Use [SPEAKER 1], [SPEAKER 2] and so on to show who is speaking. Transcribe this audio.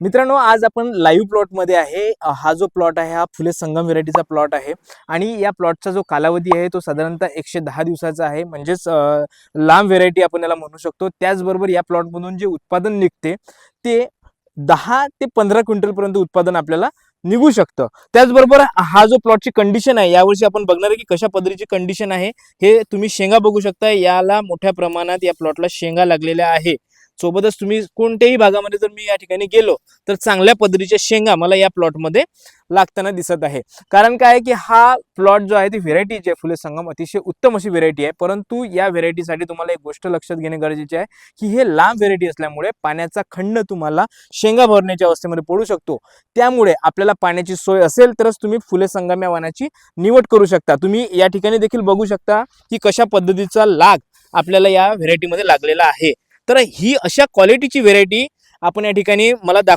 [SPEAKER 1] मित्रांनो आज आपण लाईव्ह प्लॉटमध्ये आहे. हा जो प्लॉट आहे हा फुले संगम व्हेरायटीचा प्लॉट आहे. आणि या प्लॉटचा जो कालावधी आहे तो साधारणतः एकशे दहा दिवसाचा आहे. म्हणजेच लांब व्हेरायटी आपण याला म्हणू शकतो. त्याचबरोबर या प्लॉटमधून जे उत्पादन निघते ते दहा ते पंधरा क्विंटलपर्यंत उत्पादन आपल्याला निघू शकतं. त्याचबरोबर हा जो प्लॉटची कंडिशन आहे यावर्षी आपण बघणार आहे की कशा पद्धतीची कंडिशन आहे हे तुम्ही शेंगा बघू शकता. याला मोठ्या प्रमाणात या प्लॉटला शेंगा लागलेल्या आहे. सोबतच तुम्ही कोणत्याही भागामध्ये जर मी या ठिकाणी गेलो तर चांगल्या पद्धतीच्या शेंगा मला या प्लॉटमध्ये लागताना दिसत आहे. कारण काय आहे की हा प्लॉट जो आहे ती व्हेरायटी जी आहे फुले संगम अतिशय उत्तम अशी व्हेरायटी आहे. परंतु या व्हेरायटीसाठी तुम्हाला एक गोष्ट लक्षात घेणे गरजेचे आहे की हे लांब व्हेरायटी असल्यामुळे पाण्याचा खंड तुम्हाला शेंगा भरण्याच्या अवस्थेमध्ये पडू शकतो. त्यामुळे आपल्याला पाण्याची सोय असेल तरच तुम्ही फुले संगम या वाणाची निवड करू शकता. तुम्ही या ठिकाणी देखील बघू शकता की कशा पद्धतीचा लाग आपल्याला या व्हेरायटीमध्ये लागलेला आहे. तर ही अशा क्वालिटीची व्हेरायटी आपण या ठिकाणी मला दाख